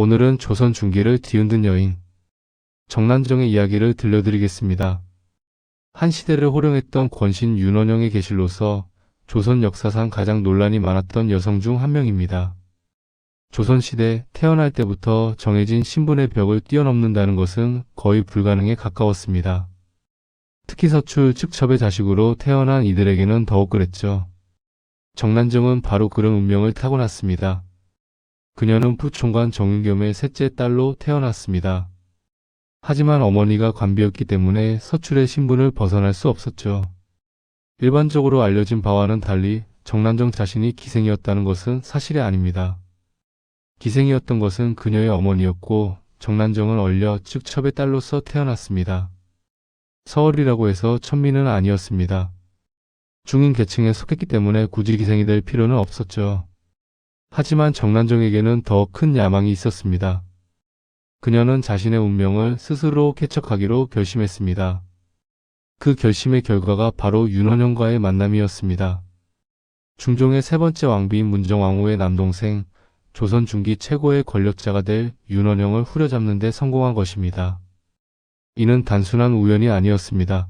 오늘은 조선 중기를 뒤흔든 여인 정난정의 이야기를 들려드리겠습니다. 한 시대를 호령했던 권신 윤원영의 계실로서 조선 역사상 가장 논란이 많았던 여성 중 한 명입니다. 조선시대 태어날 때부터 정해진 신분의 벽을 뛰어넘는다는 것은 거의 불가능에 가까웠습니다. 특히 서출 측첩의 자식으로 태어난 이들에게는 더욱 그랬죠. 정난정은 바로 그런 운명을 타고났습니다. 그녀는 부총관 정윤겸의 셋째 딸로 태어났습니다. 하지만 어머니가 관비였기 때문에 서출의 신분을 벗어날 수 없었죠. 일반적으로 알려진 바와는 달리 정난정 자신이 기생이었다는 것은 사실이 아닙니다. 기생이었던 것은 그녀의 어머니였고 정난정은 얼려 측첩의 딸로서 태어났습니다. 서얼이라고 해서 천민은 아니었습니다. 중인 계층에 속했기 때문에 굳이 기생이 될 필요는 없었죠. 하지만 정난정에게는 더 큰 야망이 있었습니다. 그녀는 자신의 운명을 스스로 개척하기로 결심했습니다. 그 결심의 결과가 바로 윤원영과의 만남이었습니다. 중종의 세 번째 왕비인 문정왕후의 남동생, 조선 중기 최고의 권력자가 될 윤원영을 후려잡는 데 성공한 것입니다. 이는 단순한 우연이 아니었습니다.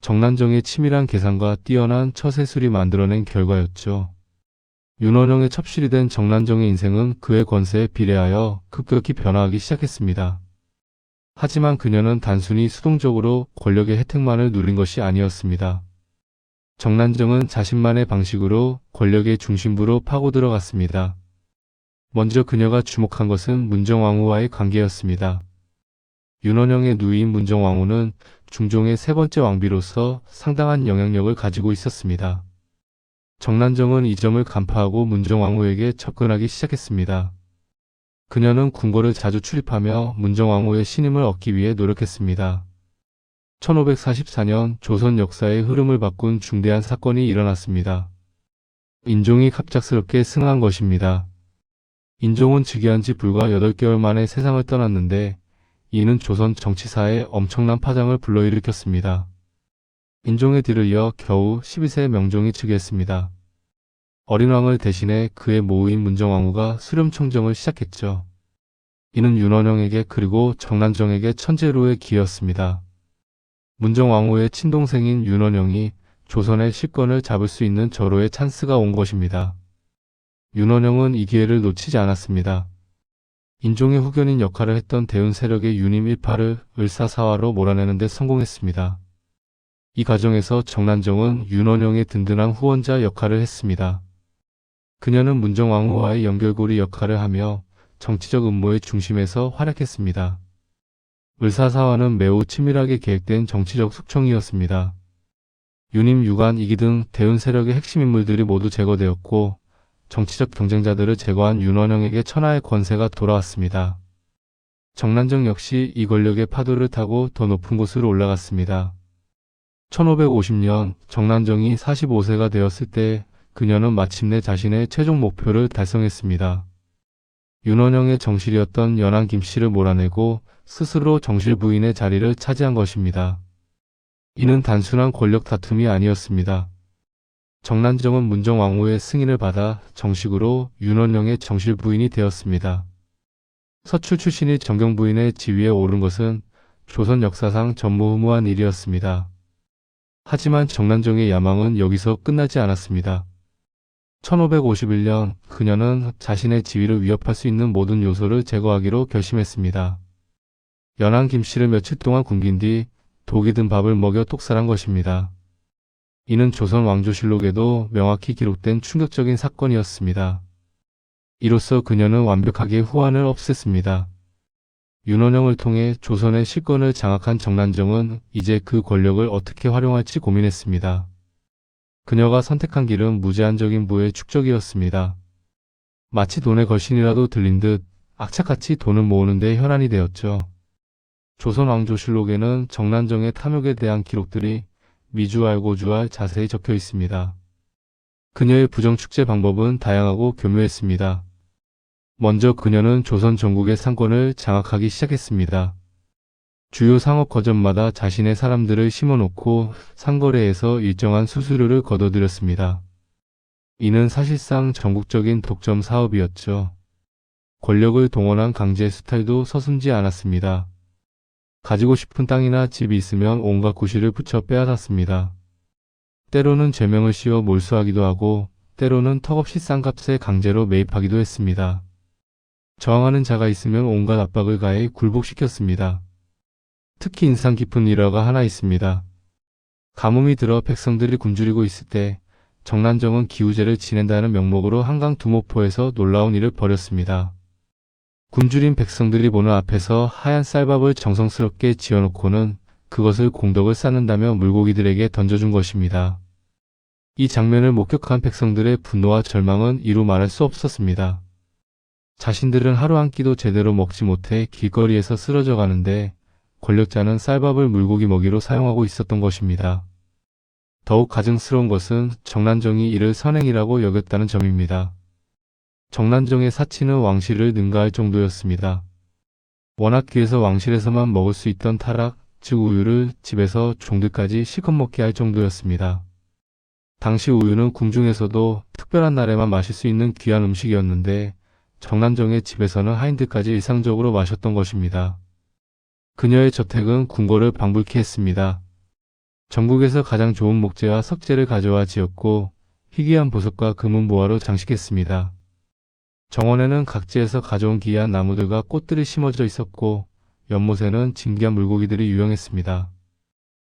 정난정의 치밀한 계산과 뛰어난 처세술이 만들어낸 결과였죠. 윤원영의 첩실이 된 정난정의 인생은 그의 권세에 비례하여 급격히 변화하기 시작했습니다. 하지만 그녀는 단순히 수동적으로 권력의 혜택만을 누린 것이 아니었습니다. 정난정은 자신만의 방식으로 권력의 중심부로 파고 들어갔습니다. 먼저 그녀가 주목한 것은 문정왕후와의 관계였습니다. 윤원영의 누이인 문정왕후는 중종의 세 번째 왕비로서 상당한 영향력을 가지고 있었습니다. 정난정은 이 점을 간파하고 문정왕후에게 접근하기 시작했습니다. 그녀는 궁궐을 자주 출입하며 문정왕후의 신임을 얻기 위해 노력했습니다. 1544년 조선 역사의 흐름을 바꾼 중대한 사건이 일어났습니다. 인종이 갑작스럽게 승한 것입니다. 인종은 즉위한 지 불과 8개월 만에 세상을 떠났는데 이는 조선 정치사에 엄청난 파장을 불러일으켰습니다. 인종의 뒤를 이어 겨우 12세 명종이 즉위했습니다. 어린 왕을 대신해 그의 모인 문정왕후가 수렴청정을 시작했죠. 이는 윤원영에게 그리고 정난정에게 천재로의 기회였습니다. 문정왕후의 친동생인 윤원영이 조선의 실권을 잡을 수 있는 절호의 찬스가 온 것입니다. 윤원영은 이 기회를 놓치지 않았습니다. 인종의 후견인 역할을 했던 대운 세력의 유님 일파를 을사사화로 몰아내는 데 성공했습니다. 이 과정에서 정난정은 윤원영의 든든한 후원자 역할을 했습니다. 그녀는 문정왕후와의 연결고리 역할을 하며 정치적 음모의 중심에서 활약했습니다. 을사사화는 매우 치밀하게 계획된 정치적 숙청이었습니다. 유님, 유관, 이기 등 대운 세력의 핵심 인물들이 모두 제거되었고 정치적 경쟁자들을 제거한 윤원영에게 천하의 권세가 돌아왔습니다. 정난정 역시 이 권력의 파도를 타고 더 높은 곳으로 올라갔습니다. 1550년 정난정이 45세가 되었을 때 그녀는 마침내 자신의 최종 목표를 달성했습니다. 윤원영의 정실이었던 연한 김씨를 몰아내고 스스로 정실 부인의 자리를 차지한 것입니다. 이는 단순한 권력 다툼이 아니었습니다. 정난정은 문정왕후의 승인을 받아 정식으로 윤원영의 정실 부인이 되었습니다. 서출 출신이 정경 부인의 지위에 오른 것은 조선 역사상 전무후무한 일이었습니다. 하지만 정난정의 야망은 여기서 끝나지 않았습니다. 1551년 그녀는 자신의 지위를 위협할 수 있는 모든 요소를 제거하기로 결심했습니다. 연한 김씨를 며칠 동안 굶긴 뒤 독이 든 밥을 먹여 똑살한 것입니다. 이는 조선 왕조실록에도 명확히 기록된 충격적인 사건이었습니다. 이로써 그녀는 완벽하게 후한을 없앴습니다. 윤원영을 통해 조선의 실권을 장악한 정난정은 이제 그 권력을 어떻게 활용할지 고민했습니다. 그녀가 선택한 길은 무제한적인 부의 축적이었습니다. 마치 돈의 걸신이라도 들린 듯 악착같이 돈을 모으는데 현안이 되었죠. 조선 왕조실록에는 정난정의 탐욕에 대한 기록들이 미주알 고주알 자세히 적혀 있습니다. 그녀의 부정축제 방법은 다양하고 교묘했습니다. 먼저 그녀는 조선 전국의 상권을 장악하기 시작했습니다. 주요 상업 거점마다 자신의 사람들을 심어놓고 상거래에서 일정한 수수료를 거둬들였습니다. 이는 사실상 전국적인 독점 사업이었죠. 권력을 동원한 강제 수탈도 서슴지 않았습니다. 가지고 싶은 땅이나 집이 있으면 온갖 구실을 붙여 빼앗았습니다. 때로는 죄명을 씌워 몰수하기도 하고 때로는 턱없이 싼 값에 강제로 매입하기도 했습니다. 저항하는 자가 있으면 온갖 압박을 가해 굴복시켰습니다. 특히 인상 깊은 일화가 하나 있습니다. 가뭄이 들어 백성들이 굶주리고 있을 때 정난정은 기우제를 지낸다는 명목으로 한강 두모포에서 놀라운 일을 벌였습니다. 굶주린 백성들이 보는 앞에서 하얀 쌀밥을 정성스럽게 지어놓고는 그것을 공덕을 쌓는다며 물고기들에게 던져준 것입니다. 이 장면을 목격한 백성들의 분노와 절망은 이루 말할 수 없었습니다. 자신들은 하루 한 끼도 제대로 먹지 못해 길거리에서 쓰러져 가는데 권력자는 쌀밥을 물고기 먹이로 사용하고 있었던 것입니다. 더욱 가증스러운 것은 정난정이 이를 선행이라고 여겼다는 점입니다. 정난정의 사치는 왕실을 능가할 정도였습니다. 워낙 귀해서 왕실에서만 먹을 수 있던 타락, 즉 우유를 집에서 종들까지 실컷 먹게 할 정도였습니다. 당시 우유는 궁중에서도 특별한 날에만 마실 수 있는 귀한 음식이었는데 정난정의 집에서는 하인들까지 일상적으로 마셨던 것입니다. 그녀의 저택은 궁궐을 방불케 했습니다. 전국에서 가장 좋은 목재와 석재를 가져와 지었고 희귀한 보석과 금은 보화로 장식했습니다. 정원에는 각지에서 가져온 귀한 나무들과 꽃들이 심어져 있었고 연못에는 진귀한 물고기들이 유영했습니다.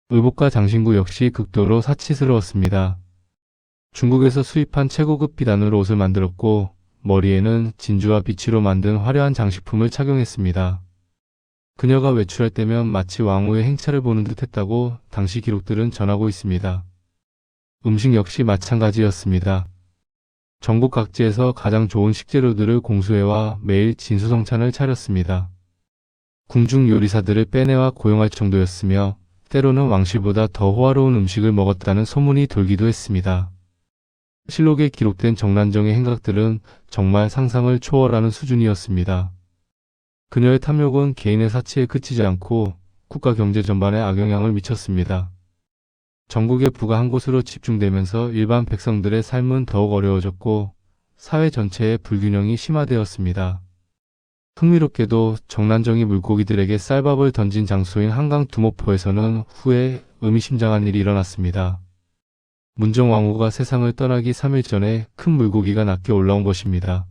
의복과 장신구 역시 극도로 사치스러웠습니다. 중국에서 수입한 최고급 비단으로 옷을 만들었고 머리에는 진주와 비치로 만든 화려한 장식품을 착용했습니다. 그녀가 외출할 때면 마치 왕후의 행차를 보는 듯 했다고 당시 기록들은 전하고 있습니다. 음식 역시 마찬가지였습니다. 전국 각지에서 가장 좋은 식재료들을 공수해와 매일 진수성찬을 차렸습니다. 궁중 요리사들을 빼내와 고용할 정도였으며 때로는 왕실보다 더 호화로운 음식을 먹었다는 소문이 돌기도 했습니다. 실록에 기록된 정난정의 행각들은 정말 상상을 초월하는 수준이었습니다. 그녀의 탐욕은 개인의 사치에 그치지 않고 국가 경제 전반에 악영향을 미쳤습니다. 전국의 부가 한 곳으로 집중되면서 일반 백성들의 삶은 더욱 어려워졌고 사회 전체의 불균형이 심화되었습니다. 흥미롭게도 정난정이 물고기들에게 쌀밥을 던진 장소인 한강 두모포에서는 후에 의미심장한 일이 일어났습니다. 문정왕후가 세상을 떠나기 3일 전에 큰 물고기가 낮게 올라온 것입니다.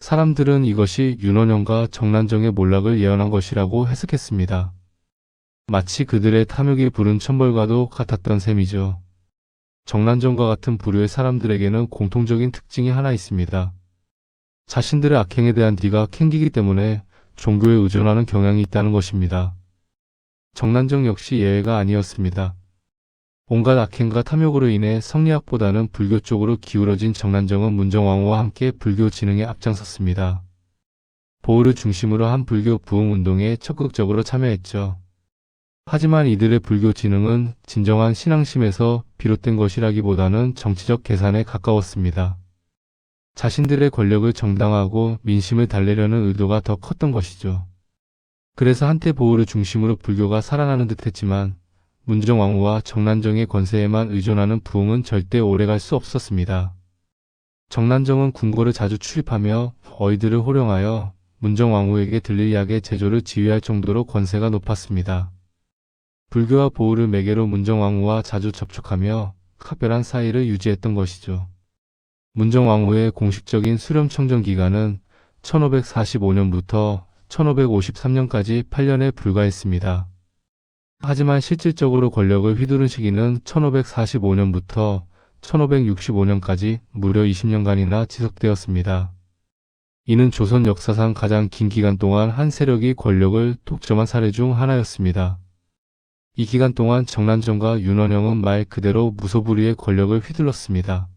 사람들은 이것이 윤원영과 정난정의 몰락을 예언한 것이라고 해석했습니다. 마치 그들의 탐욕이 부른 천벌과도 같았던 셈이죠. 정난정과 같은 부류의 사람들에게는 공통적인 특징이 하나 있습니다. 자신들의 악행에 대한 뒤가 캥기기 때문에 종교에 의존하는 경향이 있다는 것입니다. 정난정 역시 예외가 아니었습니다. 온갖 악행과 탐욕으로 인해 성리학보다는 불교 쪽으로 기울어진 정난정은 문정왕후와 함께 불교 진흥에 앞장섰습니다. 보울을 중심으로 한 불교 부흥 운동에 적극적으로 참여했죠. 하지만 이들의 불교 진흥은 진정한 신앙심에서 비롯된 것이라기보다는 정치적 계산에 가까웠습니다. 자신들의 권력을 정당화하고 민심을 달래려는 의도가 더 컸던 것이죠. 그래서 한때 보울을 중심으로 불교가 살아나는 듯 했지만 문정 왕후와 정난정의 권세에만 의존하는 부흥은 절대 오래갈 수 없었습니다. 정난정은 궁궐을 자주 출입하며 어이들을 호령하여 문정 왕후에게 들릴 약의 제조를 지휘할 정도로 권세가 높았습니다. 불교와 보울을 매개로 문정 왕후와 자주 접촉하며 각별한 사이를 유지했던 것이죠. 문정 왕후의 공식적인 수렴 청정 기간은 1545년부터 1553년까지 8년에 불과했습니다. 하지만 실질적으로 권력을 휘두른 시기는 1545년부터 1565년까지 무려 20년간이나 지속되었습니다. 이는 조선 역사상 가장 긴 기간 동안 한 세력이 권력을 독점한 사례 중 하나였습니다. 이 기간 동안 정난정과 윤원영은 말 그대로 무소불위의 권력을 휘둘렀습니다.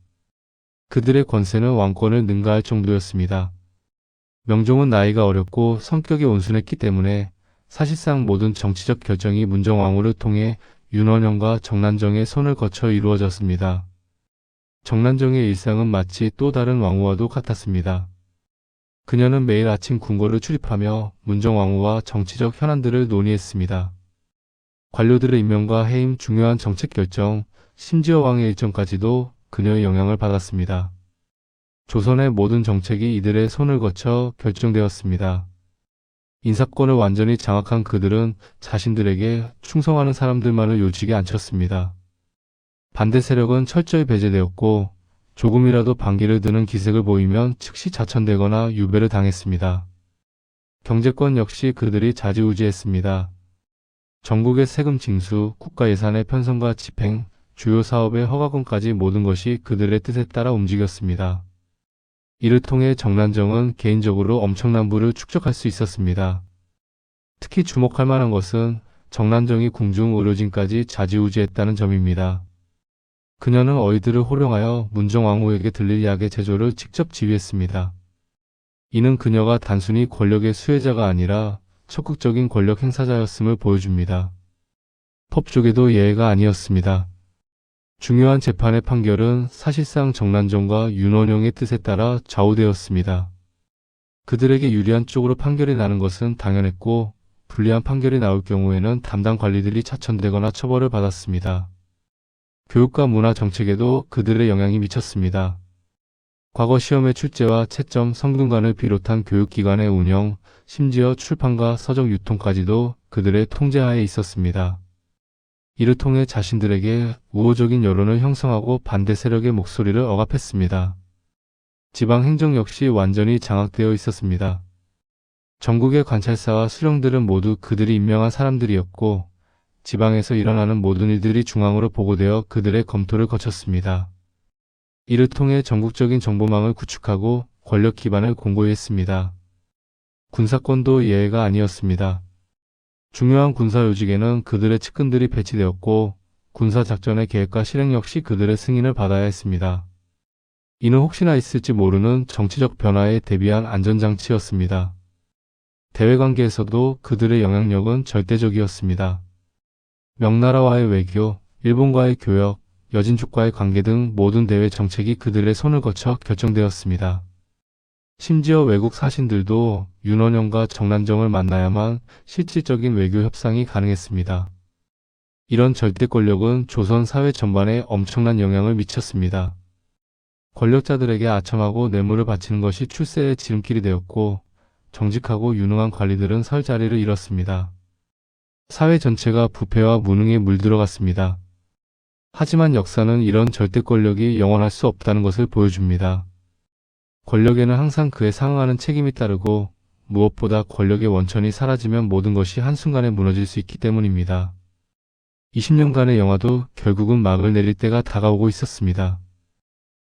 그들의 권세는 왕권을 능가할 정도였습니다. 명종은 나이가 어렸고 성격이 온순했기 때문에 사실상 모든 정치적 결정이 문정왕후를 통해 윤원영과 정난정의 손을 거쳐 이루어졌습니다. 정난정의 일상은 마치 또 다른 왕후와도 같았습니다. 그녀는 매일 아침 궁궐을 출입하며 문정왕후와 정치적 현안들을 논의했습니다. 관료들의 임명과 해임, 중요한 정책 결정, 심지어 왕의 일정까지도 그녀의 영향을 받았습니다. 조선의 모든 정책이 이들의 손을 거쳐 결정되었습니다. 인사권을 완전히 장악한 그들은 자신들에게 충성하는 사람들만을 요직에 앉혔습니다. 반대 세력은 철저히 배제되었고 조금이라도 반기를 드는 기색을 보이면 즉시 자천되거나 유배를 당했습니다. 경제권 역시 그들이 자지우지했습니다. 전국의 세금 징수, 국가 예산의 편성과 집행, 주요 사업의 허가권까지 모든 것이 그들의 뜻에 따라 움직였습니다. 이를 통해 정난정은 개인적으로 엄청난 부를 축적할 수 있었습니다. 특히 주목할 만한 것은 정난정이 궁중 의료진까지 자지우지했다는 점입니다. 그녀는 어이들을 호령하여 문정왕후에게 들릴 약의 제조를 직접 지휘했습니다. 이는 그녀가 단순히 권력의 수혜자가 아니라 적극적인 권력 행사자였음을 보여줍니다. 법조계도 예외가 아니었습니다. 중요한 재판의 판결은 사실상 정난정과 윤원영의 뜻에 따라 좌우되었습니다. 그들에게 유리한 쪽으로 판결이 나는 것은 당연했고, 불리한 판결이 나올 경우에는 담당 관리들이 차천되거나 처벌을 받았습니다. 교육과 문화 정책에도 그들의 영향이 미쳤습니다. 과거 시험의 출제와 채점, 성균관을 비롯한 교육기관의 운영, 심지어 출판과 서적 유통까지도 그들의 통제하에 있었습니다. 이를 통해 자신들에게 우호적인 여론을 형성하고 반대 세력의 목소리를 억압했습니다. 지방 행정 역시 완전히 장악되어 있었습니다. 전국의 관찰사와 수령들은 모두 그들이 임명한 사람들이었고, 지방에서 일어나는 모든 일들이 중앙으로 보고되어 그들의 검토를 거쳤습니다. 이를 통해 전국적인 정보망을 구축하고 권력 기반을 공고히 했습니다. 군사권도 예외가 아니었습니다. 중요한 군사 요직에는 그들의 측근들이 배치되었고 군사 작전의 계획과 실행 역시 그들의 승인을 받아야 했습니다. 이는 혹시나 있을지 모르는 정치적 변화에 대비한 안전장치였습니다. 대외 관계에서도 그들의 영향력은 절대적이었습니다. 명나라와의 외교, 일본과의 교역, 여진족과의 관계 등 모든 대외 정책이 그들의 손을 거쳐 결정되었습니다. 심지어 외국 사신들도 윤원영과 정난정을 만나야만 실질적인 외교 협상이 가능했습니다. 이런 절대 권력은 조선 사회 전반에 엄청난 영향을 미쳤습니다. 권력자들에게 아첨하고 뇌물을 바치는 것이 출세의 지름길이 되었고 정직하고 유능한 관리들은 설 자리를 잃었습니다. 사회 전체가 부패와 무능에 물들어갔습니다. 하지만 역사는 이런 절대 권력이 영원할 수 없다는 것을 보여줍니다. 권력에는 항상 그에 상응하는 책임이 따르고 무엇보다 권력의 원천이 사라지면 모든 것이 한순간에 무너질 수 있기 때문입니다. 20년간의 영화도 결국은 막을 내릴 때가 다가오고 있었습니다.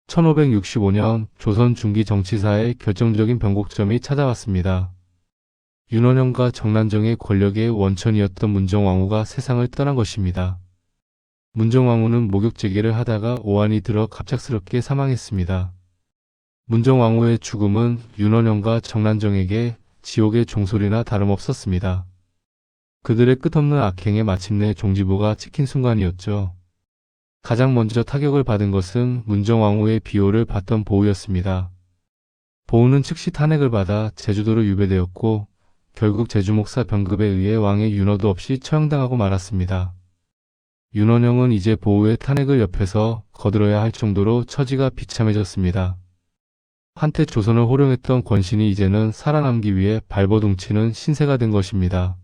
1565년 조선 중기 정치사의 결정적인 변곡점이 찾아왔습니다. 윤원영과 정난정의 권력의 원천이었던 문정왕후가 세상을 떠난 것입니다. 문정왕후는 목욕제기를 하다가 오한이 들어 갑작스럽게 사망했습니다. 문정왕후의 죽음은 윤원영과 정난정에게 지옥의 종소리나 다름없었습니다. 그들의 끝없는 악행에 마침내 종지부가 찍힌 순간이었죠. 가장 먼저 타격을 받은 것은 문정왕후의 비호를 받던 보우였습니다. 보우는 즉시 탄핵을 받아 제주도로 유배되었고 결국 제주목사 변급에 의해 왕의 윤허도 없이 처형당하고 말았습니다. 윤원영은 이제 보우의 탄핵을 옆에서 거들어야 할 정도로 처지가 비참해졌습니다. 한때 조선을 호령했던 권신이 이제는 살아남기 위해 발버둥치는 신세가 된 것입니다.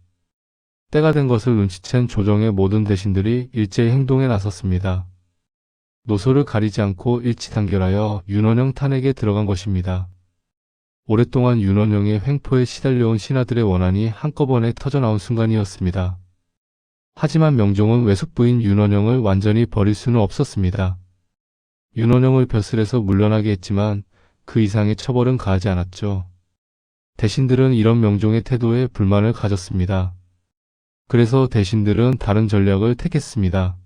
때가 된 것을 눈치챈 조정의 모든 대신들이 일제히 행동에 나섰습니다. 노소를 가리지 않고 일치단결하여 윤원영 탄핵에 들어간 것입니다. 오랫동안 윤원영의 횡포에 시달려온 신하들의 원한이 한꺼번에 터져나온 순간이었습니다. 하지만 명종은 외숙부인 윤원영을 완전히 버릴 수는 없었습니다. 윤원영을 벼슬에서 물러나게 했지만 그 이상의 처벌은 가하지 않았죠. 대신들은 이런 명종의 태도에 불만을 가졌습니다. 그래서 대신들은 다른 전략을 택했습니다.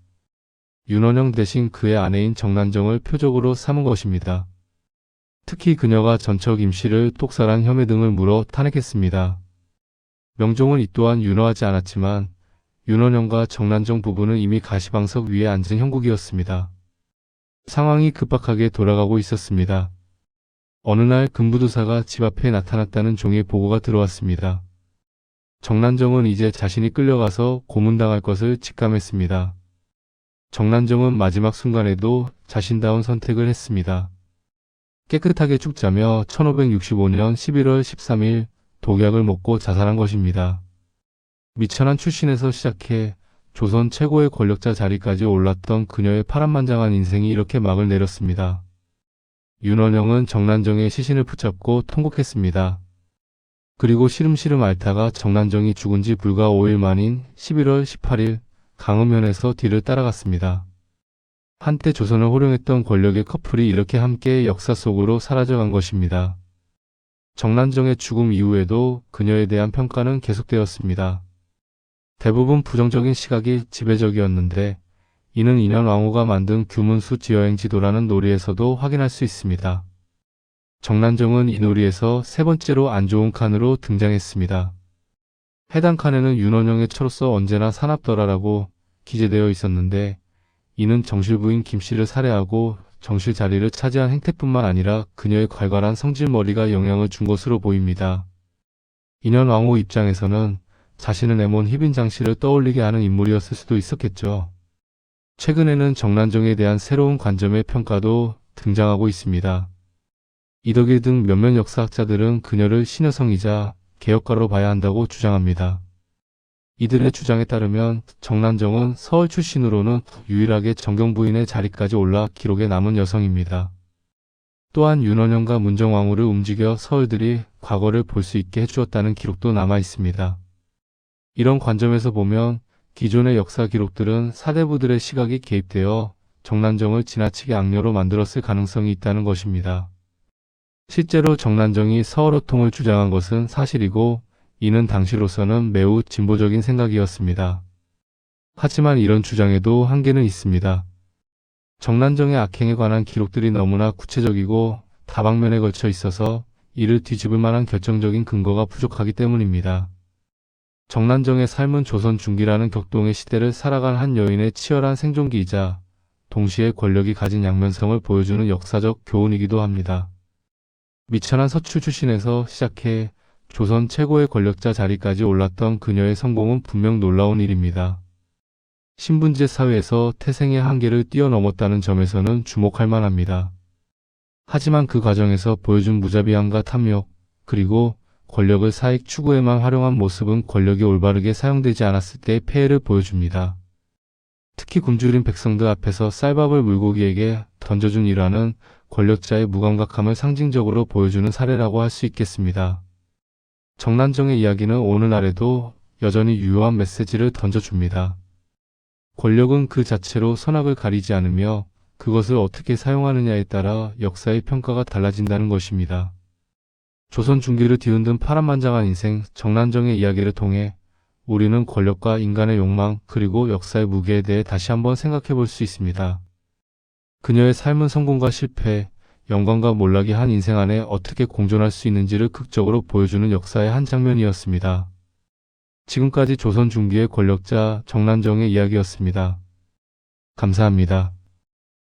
윤원영 대신 그의 아내인 정난정을 표적으로 삼은 것입니다. 특히 그녀가 전처 임씨를 똑살한 혐의 등을 물어 탄핵했습니다. 명종은 이 또한 윤허하지 않았지만 윤원영과 정난정 부부는 이미 가시방석 위에 앉은 형국이었습니다. 상황이 급박하게 돌아가고 있었습니다. 어느 날 금부도사가 집 앞에 나타났다는 종의 보고가 들어왔습니다. 정난정은 이제 자신이 끌려가서 고문당할 것을 직감했습니다. 정난정은 마지막 순간에도 자신다운 선택을 했습니다. 깨끗하게 죽자며 1565년 11월 13일 독약을 먹고 자살한 것입니다. 미천한 출신에서 시작해 조선 최고의 권력자 자리까지 올랐던 그녀의 파란만장한 인생이 이렇게 막을 내렸습니다. 윤원영은 정난정의 시신을 붙잡고 통곡했습니다. 그리고 시름시름 앓다가 정난정이 죽은 지 불과 5일 만인 11월 18일 강음현에서 뒤를 따라갔습니다. 한때 조선을 호령했던 권력의 커플이 이렇게 함께 역사 속으로 사라져간 것입니다. 정난정의 죽음 이후에도 그녀에 대한 평가는 계속되었습니다. 대부분 부정적인 시각이 지배적이었는데 이는 인현 왕후가 만든 규문수 지여행 지도라는 놀이에서도 확인할 수 있습니다. 정난정은 이 놀이에서 세 번째로 안 좋은 칸으로 등장했습니다. 해당 칸에는 윤원영의 처로서 언제나 사납더라라고 기재되어 있었는데 이는 정실 부인 김 씨를 살해하고 정실 자리를 차지한 행태뿐만 아니라 그녀의 괄괄한 성질머리가 영향을 준 것으로 보입니다. 인현 왕후 입장에서는 자신을 내몬 희빈 장 씨를 떠올리게 하는 인물이었을 수도 있었겠죠. 최근에는 정난정에 대한 새로운 관점의 평가도 등장하고 있습니다. 이덕일 등 몇몇 역사학자들은 그녀를 신여성이자 개혁가로 봐야 한다고 주장합니다. 이들의 주장에 따르면 정난정은 서울 출신으로는 유일하게 정경 부인의 자리까지 올라 기록에 남은 여성입니다. 또한 윤원영과 문정왕후를 움직여 서울들이 과거를 볼 수 있게 해주었다는 기록도 남아 있습니다. 이런 관점에서 보면 기존의 역사 기록들은 사대부들의 시각이 개입되어 정난정을 지나치게 악녀로 만들었을 가능성이 있다는 것입니다. 실제로 정난정이 서울호통을 주장한 것은 사실이고 이는 당시로서는 매우 진보적인 생각이었습니다. 하지만 이런 주장에도 한계는 있습니다. 정난정의 악행에 관한 기록들이 너무나 구체적이고 다방면에 걸쳐 있어서 이를 뒤집을 만한 결정적인 근거가 부족하기 때문입니다. 정난정의 삶은 조선 중기라는 격동의 시대를 살아간 한 여인의 치열한 생존기이자 동시에 권력이 가진 양면성을 보여주는 역사적 교훈이기도 합니다. 미천한 서출 출신에서 시작해 조선 최고의 권력자 자리까지 올랐던 그녀의 성공은 분명 놀라운 일입니다. 신분제 사회에서 태생의 한계를 뛰어넘었다는 점에서는 주목할 만합니다. 하지만 그 과정에서 보여준 무자비함과 탐욕, 그리고 권력을 사익 추구에만 활용한 모습은 권력이 올바르게 사용되지 않았을 때의 폐해를 보여줍니다. 특히 굶주린 백성들 앞에서 쌀밥을 물고기에게 던져준 일화는 권력자의 무감각함을 상징적으로 보여주는 사례라고 할 수 있겠습니다. 정난정의 이야기는 오늘날에도 여전히 유효한 메시지를 던져줍니다. 권력은 그 자체로 선악을 가리지 않으며 그것을 어떻게 사용하느냐에 따라 역사의 평가가 달라진다는 것입니다. 조선 중기를 뒤흔든 파란만장한 인생 정난정의 이야기를 통해 우리는 권력과 인간의 욕망 그리고 역사의 무게에 대해 다시 한번 생각해 볼 수 있습니다. 그녀의 삶은 성공과 실패, 영광과 몰락이 한 인생 안에 어떻게 공존할 수 있는지를 극적으로 보여주는 역사의 한 장면이었습니다. 지금까지 조선 중기의 권력자 정난정의 이야기였습니다. 감사합니다.